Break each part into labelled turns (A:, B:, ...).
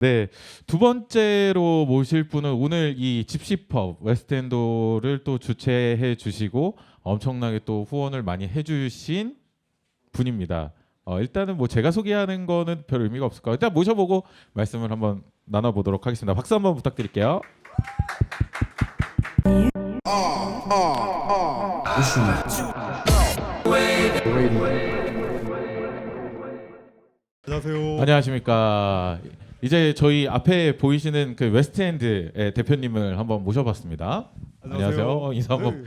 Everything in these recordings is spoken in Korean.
A: 네, 두 번째로 모실 분은 오늘 이 집시펍 웨스트엔도를 또 주최해 주시고 엄청나게 또 후원을 많이 해주신 분입니다. 어, 일단은 뭐 제가 소개하는 거는 별 의미가 없을 것 같아요. 일단 모셔보고 말씀을 한번 나눠보도록 하겠습니다. 박수 한번 부탁드릴게요.
B: 안녕하세요.
A: 안녕하십니까. 이제 저희 앞에 보이시는 그 웨스트엔드의 대표님을 한번 모셔봤습니다. 안녕하세요. 인사 한번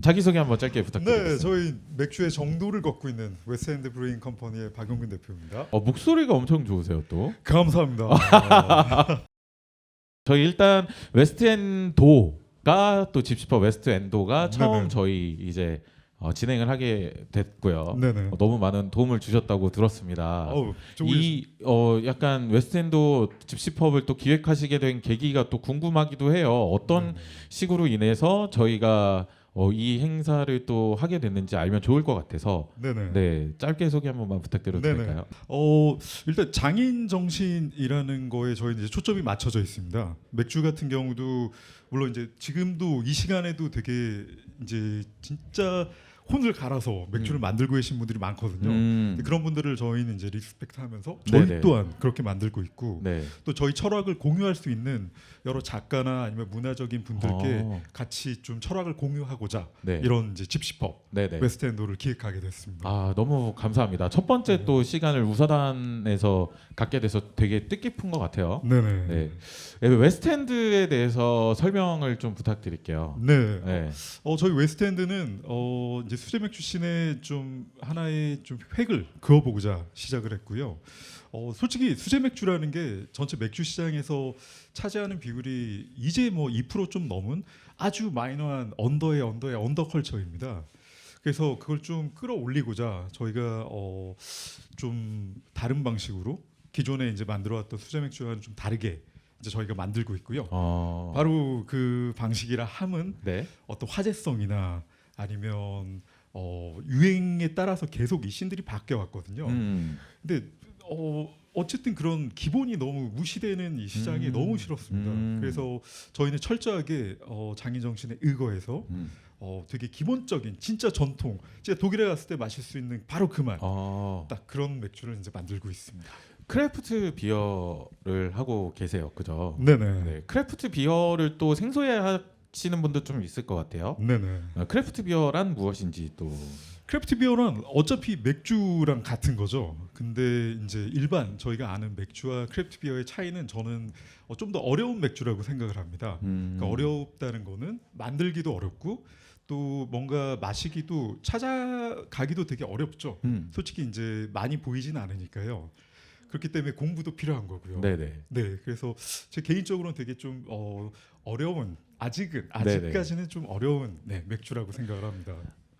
A: 자기 소개 한번 짧게
B: 네,
A: 부탁드립니다.
B: 네, 저희 맥주의 정도를 걷고 있는 웨스트엔드 브레인 컴퍼니의 박용근 대표입니다.
A: 어, 목소리가 엄청 좋으세요 또.
B: 감사합니다.
A: 저희 일단 웨스트엔도가 또 집시퍼 웨스트엔도가 처음
B: 네네.
A: 저희 이제 어, 진행을 하게 됐고요.
B: 네네.
A: 어, 너무 많은 도움을 주셨다고 들었습니다.
B: 어우,
A: 이 어, 약간 웨스트엔도 집시펍을 또 기획하시게 된 계기가 또 궁금하기도 해요. 어떤
B: 네.
A: 식으로 인해서 저희가 어, 이 행사를 또 하게 됐는지 알면 좋을 것 같아서
B: 네네.
A: 네 짧게 소개 한 번만 부탁드려도
B: 네네.
A: 될까요?
B: 어 일단 장인 정신이라는 거에 저희 이제 초점이 맞춰져 있습니다. 맥주 같은 경우도 물론 이제 지금도 이 시간에도 되게 이제 진짜 혼을 갈아서 맥주를
A: 음.
B: 만들고 계신 분들이 많거든요.
A: 음,
B: 그런 분들을 저희는 이제 리스펙트하면서 저희
A: 네네.
B: 또한 그렇게 만들고 있고
A: 네.
B: 또 저희 철학을 공유할 수 있는 여러 작가나 아니면 문화적인 분들께
A: 어,
B: 같이 좀 철학을 공유하고자
A: 네.
B: 이런 이제 집시법
A: 네네.
B: 웨스트엔도를 기획하게 됐습니다.
A: 아 너무 감사합니다. 첫 번째
B: 네.
A: 또 시간을 우사단에서 갖게 돼서 되게 뜻깊은 것 같아요.
B: 네네.
A: 네. 네, 웨스트엔드에 대해서 설명을 좀 부탁드릴게요.
B: 네.
A: 네.
B: 어 저희 웨스트엔드는 어 이제 수제 맥주 씬에 좀 하나의 좀 획을 그어보고자 시작을 했고요. 어 솔직히 수제 맥주라는 게 전체 맥주 시장에서 차지하는 비율이 이제 뭐 2%좀 넘은 아주 마이너한 언더의 언더의 언더 컬처입니다. 그래서 그걸 좀 끌어올리고자 저희가 어 좀 다른 방식으로 기존에 이제 만들어왔던 수제 맥주와는 좀 다르게 이제 저희가 만들고 있고요.
A: 어,
B: 바로 그 방식이라 함은
A: 네.
B: 어떤 화제성이나 아니면 어, 유행에 따라서 계속 이 신들이 바뀌어 왔거든요.
A: 음.
B: 근데 어, 어쨌든 그런 기본이 너무 무시되는 이 시장이
A: 음.
B: 너무 싫었습니다.
A: 음.
B: 그래서 저희는 철저하게 어, 장인 정신에 의거해서
A: 음.
B: 어, 되게 기본적인 진짜 전통, 진짜 독일에 갔을 때 마실 수 있는 바로 그 맛,
A: 어,
B: 딱 그런 맥주를 이제 만들고 있습니다.
A: 크래프트 비어를 하고 계세요, 그죠?
B: 네네.
A: 네. 크래프트 비어를 또 생소해 하시는 분도 좀 있을 것 같아요.
B: 네네.
A: 어, 크래프트 비어란 무엇인지 또.
B: 크래프트 비어는 어차피 맥주랑 같은 거죠. 근데 이제 일반 저희가 아는 맥주와 크래프트 비어의 차이는 저는 어, 좀더 어려운 맥주라고 생각을 합니다.
A: 음.
B: 그러니까 어렵다는 거는 만들기도 어렵고 또 뭔가 마시기도 찾아가기도 되게 어렵죠.
A: 음.
B: 솔직히 이제 많이 보이진 않으니까요. 그렇기 때문에 공부도 필요한 거고요.
A: 네네.
B: 네, 그래서 제 개인적으로는 되게 좀 어, 어려운 아직은. 아직까지는 좀 어려운 네, 맥주라고 생각을 합니다.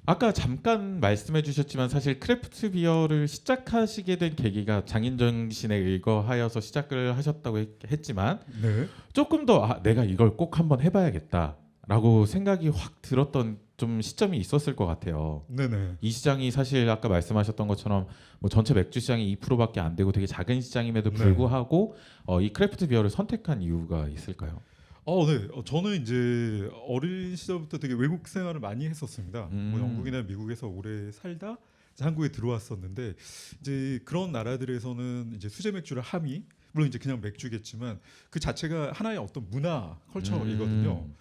A: 아까 잠깐 말씀해 주셨지만 사실 크래프트 비어를 시작하시게 된 계기가 장인 정신에 의거하여서 시작을 하셨다고 했, 했지만
B: 네.
A: 조금 더 아, 내가 이걸 꼭 한번 해봐야겠다라고 생각이 확 들었던 좀 시점이 있었을 것 같아요.
B: 네네.
A: 이 시장이 사실 아까 말씀하셨던 것처럼 뭐 전체 맥주 시장이 2%밖에 안 되고 되게 작은 시장임에도
B: 네.
A: 불구하고 어, 이 크래프트 비어를 선택한 이유가 있을까요?
B: 어, 네. 어, 저는 이제 어린 시절부터 되게 외국 생활을 많이 했었습니다.
A: 음.
B: 뭐 영국이나 미국에서 오래 살다 이제 한국에 들어왔었는데 이제 그런 나라들에서는 이제 수제 맥주를 함이 물론 이제 그냥 맥주겠지만 그 자체가 하나의 어떤 문화 컬처이거든요.
A: 음.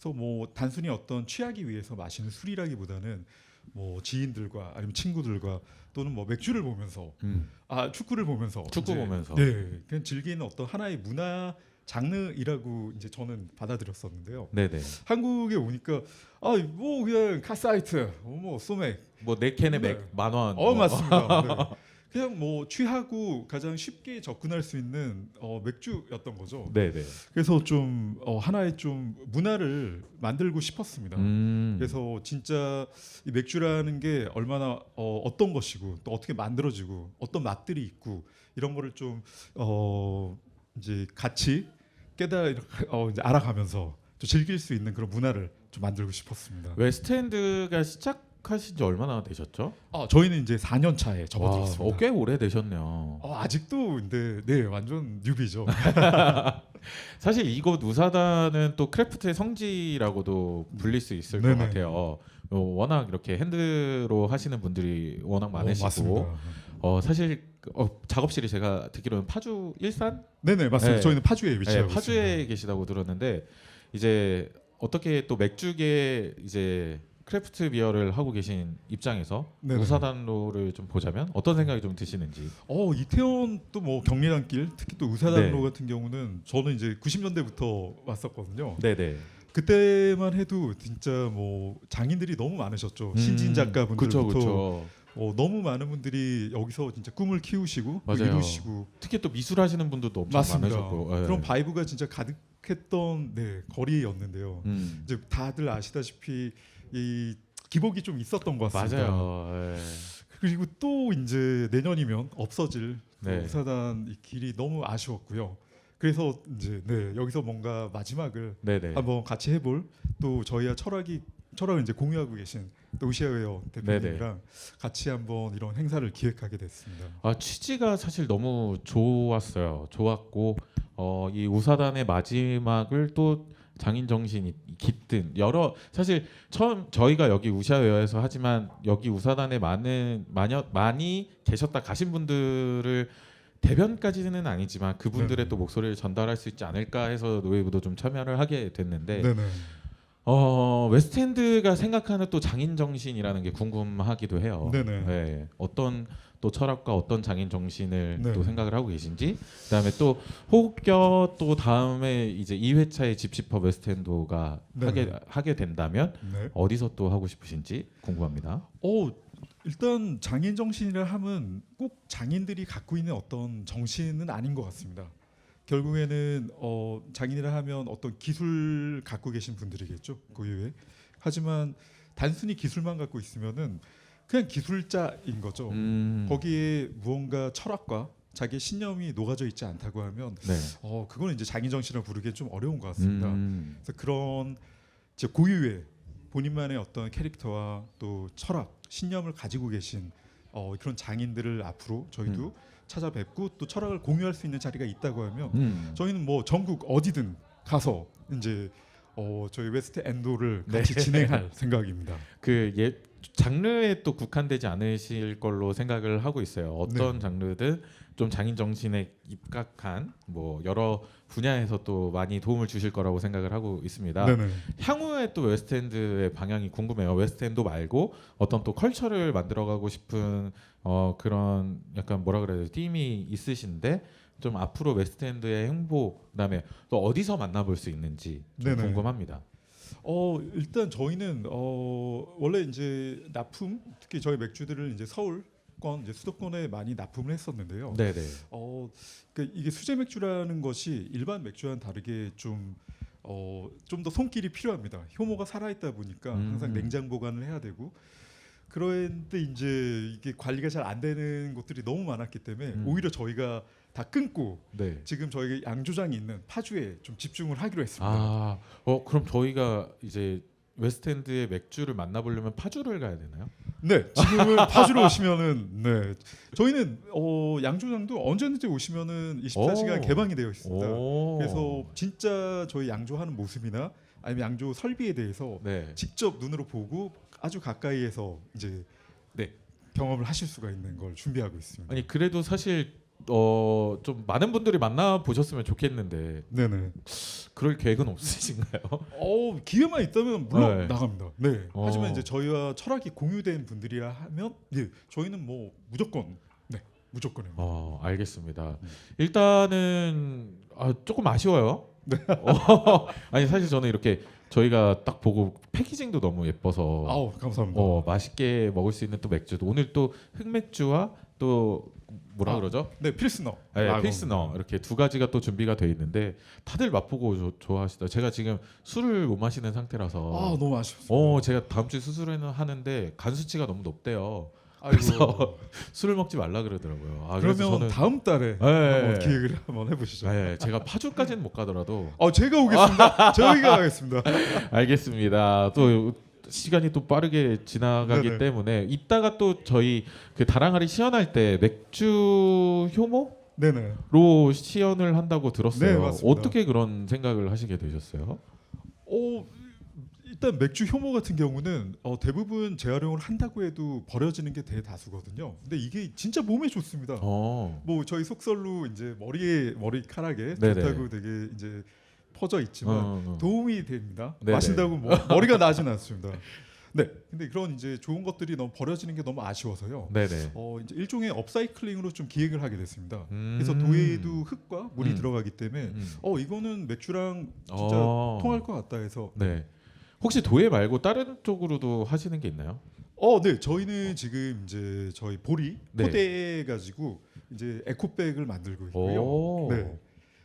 B: 그래서 뭐 단순히 어떤 취하기 위해서 마시는 술이라기보다는 뭐 지인들과 아니면 친구들과 또는 뭐 맥주를 보면서
A: 음.
B: 아 축구를 보면서
A: 축구 보면서.
B: 네 그냥 즐기는 어떤 하나의 문화 장르이라고 이제 저는 받아들였었는데요.
A: 네네.
B: 한국에 오니까 아뭐 그냥 카사이트 뭐 소맥
A: 뭐 네 캔에
B: 네.
A: 맥만 원.
B: 어
A: 뭐.
B: 맞습니다. 네. 그냥 뭐 취하고 가장 쉽게 접근할 수 있는 어, 맥주였던 거죠.
A: 네네.
B: 그래서 좀 어, 하나의 좀 문화를 만들고 싶었습니다.
A: 음.
B: 그래서 진짜 이 맥주라는 게 얼마나 어, 어떤 것이고 또 어떻게 만들어지고 어떤 맛들이 있고 이런 거를 좀 어, 이제 같이 깨달아 어, 이제 알아가면서 좀 즐길 수 있는 그런 문화를 좀 만들고 싶었습니다.
A: 웨스트엔드가 시작 시작하신 지 얼마나 되셨죠?
B: 아, 저희는 이제 4년 차에
A: 와,
B: 접어들었습니다.
A: 어, 꽤 오래 되셨네요.
B: 어, 아직도 근데 네 완전 뉴비죠.
A: 사실 이곳 우사단은 또 크래프트의 성지라고도 불릴 수 있을 것
B: 네네.
A: 같아요. 어, 워낙 이렇게 핸드로 하시는 분들이 워낙 많으시고
B: 어, 맞습니다.
A: 어, 사실 어, 작업실이 제가 듣기로는 파주 일산
B: 네네 맞습니다.
A: 네.
B: 저희는 파주에
A: 네,
B: 위치하고
A: 파주에
B: 있습니다.
A: 계시다고 들었는데 이제 어떻게 또 맥주계 이제 크래프트 비어를 하고 계신 입장에서
B: 네네.
A: 우사단로를 좀 보자면 어떤 생각이 좀 드시는지.
B: 어 이태원 또 뭐 경리단길 특히 또 의사단로
A: 네.
B: 같은 경우는 저는 이제 90년대부터 왔었거든요.
A: 네네.
B: 그때만 해도 진짜 뭐 장인들이 너무 많으셨죠. 신진 작가분들부터
A: 그렇죠, 그렇죠.
B: 어, 너무 많은 분들이 여기서 진짜 꿈을 키우시고 또
A: 맞아요.
B: 이루시고
A: 특히 또 미술하시는 분들도 엄청
B: 맞습니다.
A: 많으셨고. 예.
B: 그런 바이브가 진짜 가득했던 네, 거리였는데요.
A: 음.
B: 이제 다들 아시다시피 이 기복이 좀 있었던 것 같습니다.
A: 맞아요. 예.
B: 그리고 또 이제 내년이면 없어질 또
A: 네.
B: 우사단 이 길이 너무 아쉬웠고요. 그래서 이제 네 여기서 뭔가 마지막을
A: 네네.
B: 한번 같이 해볼 또 저희와 철학이 철학을 이제 공유하고 계신 또 우시아웨어 대표님이랑 같이 한번 이런 행사를 기획하게 됐습니다.
A: 아 취지가 사실 너무 좋았어요. 좋았고 어, 이 우사단의 마지막을 또 장인 정신이 깃든 여러 사실 처음 저희가 여기 우샤웨어에서 하지만 여기 우사단에 많은 많여, 많이 계셨다 가신 분들을 대변까지는 아니지만 그분들의
B: 네네.
A: 또 목소리를 전달할 수 있지 않을까 해서 노예부도 좀 참여를 하게 됐는데
B: 네네.
A: 어 웨스트엔드가 생각하는 또 장인 정신이라는 게 궁금하기도 해요.
B: 네네.
A: 네, 어떤 또 철학과 어떤 장인 정신을
B: 네.
A: 또 생각을 하고 계신지 그다음에 또 호흡겨 또 다음에 이제 2회차의 집시퍼 웨스트엔도가
B: 네.
A: 하게 하게 된다면
B: 네.
A: 어디서 또 하고 싶으신지 궁금합니다.
B: 어 일단 장인 정신이라 함은 꼭 장인들이 갖고 있는 어떤 정신은 아닌 것 같습니다. 결국에는 어, 장인이라 하면 어떤 기술 갖고 계신 분들이겠죠 고유의. 하지만 단순히 기술만 갖고 있으면은 그냥 기술자인 거죠.
A: 음,
B: 거기에 무언가 철학과 자기의 신념이 녹아져 있지 않다고 하면
A: 네.
B: 어 그거는 이제 장인 정신을 부르기엔 좀 어려운 것 같습니다.
A: 음,
B: 그래서 그런 이제 고유의 본인만의 어떤 캐릭터와 또 철학, 신념을 가지고 계신 어, 그런 장인들을 앞으로 저희도 찾아뵙고 또 철학을 공유할 수 있는 자리가 있다고 하면
A: 음.
B: 저희는 뭐 전국 어디든 가서 이제 어, 저희 웨스트 엔도를
A: 네.
B: 같이 진행할 생각입니다.
A: 그 예 장르에 또 국한되지 않으실 걸로 생각을 하고 있어요. 어떤
B: 네.
A: 장르든 좀 장인 정신에 입각한 뭐 여러 분야에서 또 많이 도움을 주실 거라고 생각을 하고 있습니다.
B: 네네.
A: 향후에 또 웨스트엔드의 방향이 궁금해요. 웨스트엔드 말고 어떤 또 컬처를 만들어가고 싶은 어 그런 약간 뭐라 그래야 되지 팀이 있으신데 좀 앞으로 웨스트엔드의 행보 그다음에 또 어디서 만나볼 수 있는지. 궁금합니다.
B: 어 일단 저희는 어 원래 이제 납품 특히 저희 맥주들을 이제 서울권 이제 수도권에 많이 납품을 했었는데요.
A: 네네.
B: 어, 그러니까 이게 수제 맥주라는 것이 일반 맥주와는 다르게 좀 어, 좀 더 손길이 필요합니다. 효모가 살아있다 보니까
A: 음.
B: 항상 냉장 보관을 해야 되고 그런데 이제 이게 관리가 잘 안 되는 곳들이 너무 많았기 때문에
A: 음.
B: 오히려 저희가 다 끊고
A: 네.
B: 지금 저희 양조장이 있는 파주에 좀 집중을 하기로 했습니다.
A: 아, 어 그럼 저희가 이제 웨스트엔드의 맥주를 만나보려면 파주를 가야 되나요?
B: 네, 지금은 파주로 오시면은 네 저희는 어, 양조장도 언제든지 오시면은 24시간
A: 오.
B: 개방이 되어 있습니다.
A: 오.
B: 그래서 진짜 저희 양조하는 모습이나 아니면 양조 설비에 대해서
A: 네.
B: 직접 눈으로 보고 아주 가까이에서 이제 네 경험을 하실 수가 있는 걸 준비하고 있습니다.
A: 아니 그래도 사실 어 좀 많은 분들이 만나 보셨으면 좋겠는데
B: 네네.
A: 그럴 계획은 없으신가요?
B: 어 기회만 있다면 물론
A: 네.
B: 나갑니다. 네.
A: 어.
B: 하지만 이제 저희와 철학이 공유된 분들이라 하면 예 저희는 뭐 무조건 네 무조건입니다.
A: 어 알겠습니다.
B: 음.
A: 일단은 아, 조금 아쉬워요. 어, 아니 사실 저는 이렇게 저희가 딱 보고 패키징도 너무 예뻐서
B: 아우 감사합니다.
A: 어 맛있게 먹을 수 있는 또 맥주도 오늘 또 흑맥주와 또 뭐라
B: 아,
A: 그러죠?
B: 네 필스너.
A: 네,
B: 라거.
A: 필스너 이렇게 두 가지가 또 준비가 돼 있는데 다들 맛보고 조- 좋아하시다. 제가 지금 술을 못 마시는 상태라서
B: 아 너무 아쉽습니다.
A: 어 제가 다음 주에 수술을 하는데 간 수치가 너무 높대요. 그래서 술을 먹지 말라 그러더라고요. 아,
B: 그러면
A: 저는
B: 다음 달에
A: 네.
B: 기획을 한번 해보시죠.
A: 네, 제가 파주까지는 못 가더라도
B: 어 제가 오겠습니다. 저희가 가겠습니다.
A: 알겠습니다. 또 시간이 또 빠르게 지나가기
B: 네네.
A: 때문에 이따가 또 저희 그 다랑아리 시연할 때 맥주 효모로
B: 네네.
A: 시연을 한다고 들었어요.
B: 네.
A: 어떻게 그런 생각을 하시게 되셨어요?
B: 어 일단 맥주 효모 같은 경우는 어, 대부분 재활용을 한다고 해도 버려지는 게 대다수거든요. 근데 이게 진짜 몸에 좋습니다.
A: 어.
B: 뭐 저희 속설로 이제 머리에 머리카락에
A: 네네.
B: 좋다고 되게 이제 퍼져 있지만
A: 어, 어.
B: 도움이 됩니다.
A: 네네.
B: 마신다고 뭐 머리가 나지는 않습니다. 네, 근데 그런 이제 좋은 것들이 너무 버려지는 게 너무 아쉬워서요.
A: 네네.
B: 어 이제 일종의 업사이클링으로 좀 기획을 하게 됐습니다.
A: 음.
B: 그래서 도에도 흙과 물이
A: 음.
B: 들어가기 때문에
A: 음.
B: 어 이거는 맥주랑 진짜
A: 어.
B: 통할 것 같다 해서
A: 네. 혹시 도예 말고 다른 쪽으로도 하시는 게 있나요?
B: 어, 네. 저희는 지금 이제 저희 보리
A: 네.
B: 포대 가지고 이제 에코백을 만들고 있고요.
A: 오.
B: 네.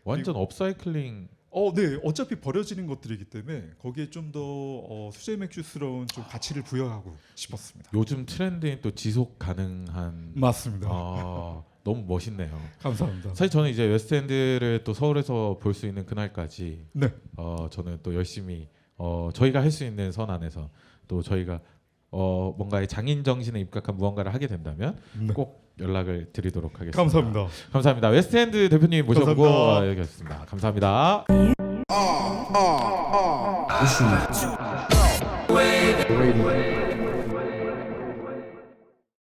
A: 완전 업사이클링.
B: 어, 네. 어차피 버려지는 것들이기 때문에 거기에 좀 더 어, 수제 맥주스러운 좀 가치를 부여하고 싶었습니다.
A: 요즘 트렌드인 또 지속 가능한
B: 맞습니다.
A: 아, 너무 멋있네요.
B: 감사합니다.
A: 사실 저는 이제 웨스트엔드를 또 서울에서 볼 수 있는 그날까지
B: 네.
A: 어, 저는 또 열심히 어, 저희가 할 수 있는 선 안에서 또 저희가 어, 뭔가의 장인 정신에 입각한 무언가를 하게 된다면
B: 네.
A: 꼭 연락을 드리도록 하겠습니다.
B: 감사합니다.
A: 감사합니다. 웨스트엔드 대표님 모셔보고
B: 감사합니다.
A: 어, 여기였습니다. 감사합니다.
C: Radio.